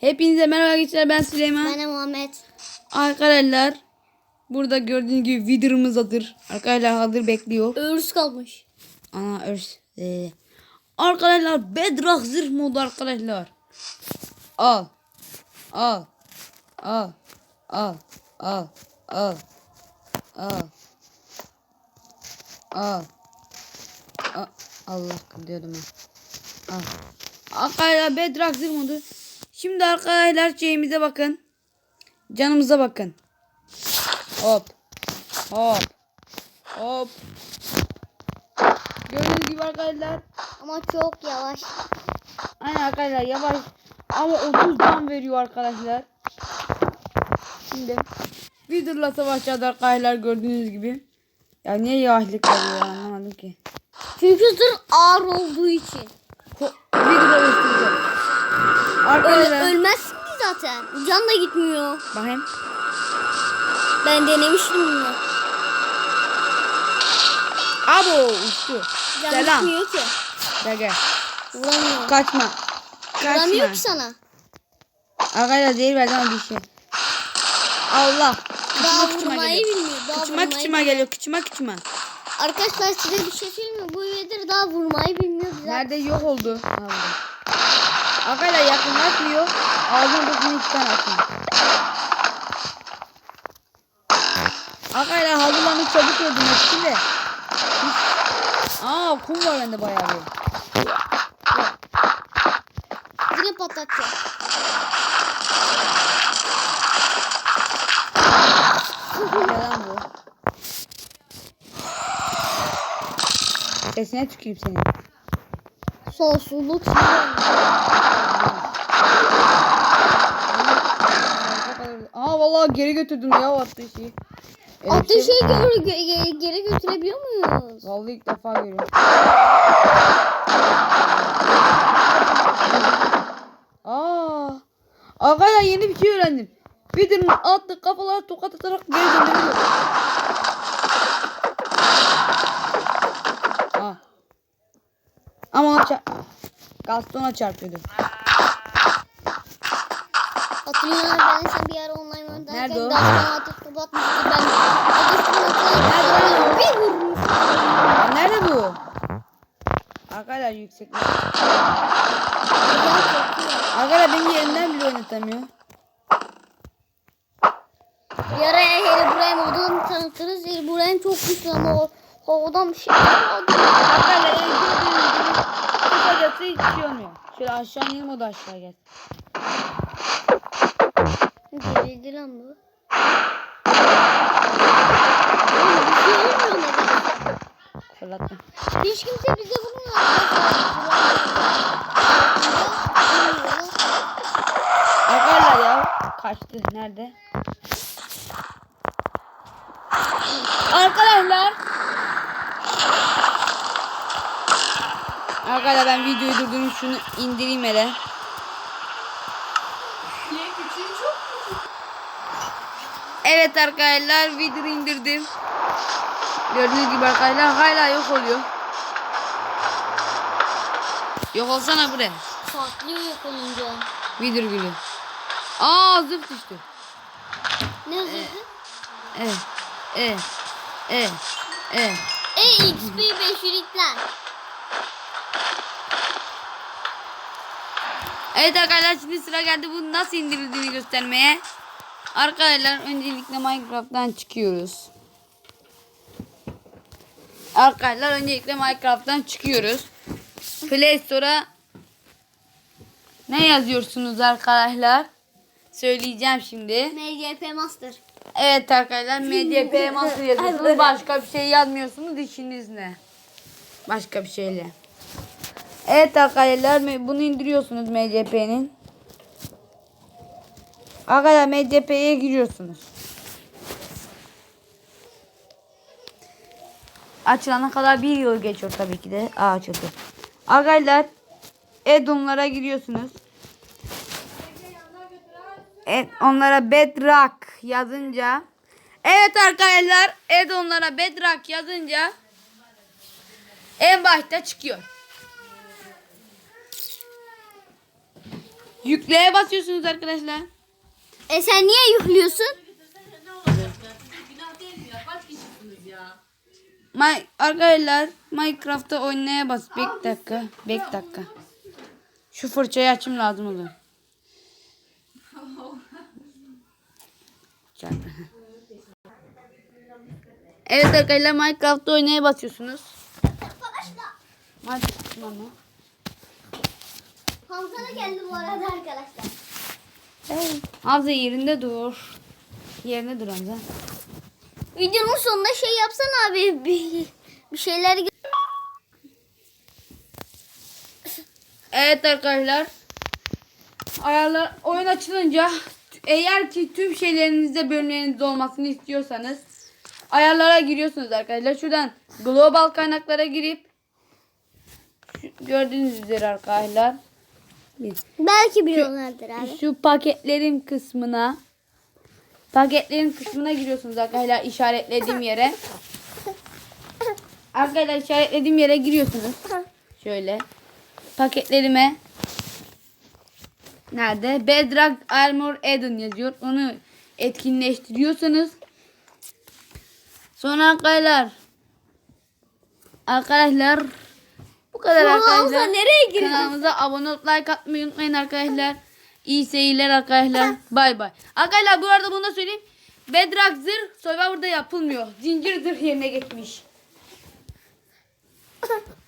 Hepinize merhaba gençler ben Süleyman. Ben Muhammed. Arkadaşlar burada gördüğünüz gibi vidırımız hazır. Arkadaşlar hazır bekliyor. Örs kalmış. Ana örs. Ee, arkadaşlar bedrock zırh modu arkadaşlar. Al. Al. Al. Al. Al. Al. Al. Al. Al. Allah diyordum ben. Al. Arkadaşlar bedrock zırh modu. Şimdi arkadaşlar şeyimize bakın. Canımıza bakın. Hop. Hop. Hop. Gördüğünüz gibi arkadaşlar. Ama çok yavaş. Aynen arkadaşlar yavaş. Ama 30 can veriyor arkadaşlar. Şimdi Wither'la savaşacağız arkadaşlar gördüğünüz gibi. Ya niye yavaşlık veriyor anlamadım ki. Çünkü zırh ağır olduğu için. Ko- Wither oluşturacak. Öl Arkadaşlar. ölmezsin ki zaten. Can da gitmiyor. Bakayım. Ben denemiştim bunu. Abo uçtu. Can Selam. gitmiyor ki. Gel gel. Vuramıyor. Kaçma. Vuramıyor Kaçma. ki sana. Arkadaşlar verdi ama bir şey. Allah. Daha Kıçıma kıçıma vurmayı geliyor. bilmiyor. Daha Kıçıma kıçıma geliyor. Kıçıma kıçıma. Arkadaşlar size bir şey söyleyeyim mi? Bu üyedir daha vurmayı bilmiyor. Güzel. Nerede yok oldu. Ha, Akayla yakınlaşmıyor. Ağzını burnunu içten atın. Akayla hazırlanıp çabuk öldürmek için de. Aa kum var bende bayağı bir. Yine patlatacağım. Yalan bu. Sesine tüküreyim seni. Sonsuzluk. Aa vallahi geri götürdüm ya. Öyle bir Attığı şey- gö- gö- geri götürebiliyor muyuz? Vallahi ilk defa görüyorum. Aa, arkadaşlar yeni bir şey öğrendim. Wither'ın attığı kafalara tokat atarak geri döndürüyor. Aa. Ama ona çarp... Gaston'a çarpıyordu. Hatırlıyorum ben sen bir ara online oynarken Nerede o? Gazdan atıp kapatmıştı ben. Nerede o? bir vurmuş. Aa, Nerede bu? Arkadaşlar yüksek. Arkadaşlar beni yerinden bile oynatamıyor. Bir ara hele buraya modunu tanıtırız. Buraya çok güçlü ama o havadan bir şey. Arkadaşlar gibi kısacası hiç şey olmuyor. Şöyle aşağı inelim o da aşağı gel. Gerildi lan bu. Fırlattım. Hiç kimse bize vurmuyor. Arkadaşlar ya kaçtı. Nerede? Arkadaşlar. Arkadaşlar ben videoyu durdurayım şunu indireyim hele. Evet arkadaşlar videoyu indirdim. Gördüğünüz gibi arkadaşlar hala yok oluyor. Yok olsana buraya. Patlıyor yok olunca. Video gülü. Aa zıp düştü. Ne yazıyordu? Evet. Evet. Evet. Evet. E XP 5 ünitler. Evet arkadaşlar şimdi sıra geldi bunu nasıl indirildiğini göstermeye. Arkadaşlar öncelikle Minecraft'tan çıkıyoruz. Arkadaşlar öncelikle Minecraft'tan çıkıyoruz. Play Store'a ne yazıyorsunuz arkadaşlar? Söyleyeceğim şimdi. MGP Master. Evet arkadaşlar MCP Master yazıyorsunuz. Başka bir şey yazmıyorsunuz. İşiniz ne? Başka bir şeyle. Evet arkadaşlar bunu indiriyorsunuz MCP'nin. Arkadaşlar MCP'ye giriyorsunuz. Açılana kadar bir yıl geçiyor tabii ki de. Aa açıldı. Arkadaşlar add-on'lara giriyorsunuz. Evet, onlara Bedrock yazınca Evet arkadaşlar add-on'lara Bedrock yazınca en başta çıkıyor. Yükleye basıyorsunuz arkadaşlar. E sen niye yüklüyorsun? My, arkadaşlar Minecraft'ta oynaya bas. Bek dakika. Bek dakika. Şu fırçayı açım lazım oluyor. Evet arkadaşlar Minecraft'ta oynaya basıyorsunuz. Minecraft mama. Hamza da geldi bu arada arkadaşlar. Hamza yerinde dur. Yerine dur Hamza. Videonun sonunda şey yapsana abi. Bir, bir şeyler Evet arkadaşlar. Ayarlar oyun açılınca eğer ki tüm şeylerinizde bölümlerinizde olmasını istiyorsanız ayarlara giriyorsunuz arkadaşlar. Şuradan global kaynaklara girip gördüğünüz üzere arkadaşlar Belki biliyorlardır abi. şu paketlerin kısmına paketlerin kısmına giriyorsunuz arkadaşlar işaretlediğim yere. Arkadaşlar işaretlediğim yere giriyorsunuz. Şöyle. Paketlerime nerede? Bedrock Armor Addon yazıyor. Onu etkinleştiriyorsanız sonra arkadaşlar arkadaşlar bu kadar Hamza arkadaşlar. nereye girdin? Kanalımıza abone olup like atmayı unutmayın arkadaşlar. İyi seyirler arkadaşlar. Bay bay. Arkadaşlar bu arada bunu da söyleyeyim. Bedrock zırh Survivor'da yapılmıyor. Zincir zırh yerine geçmiş.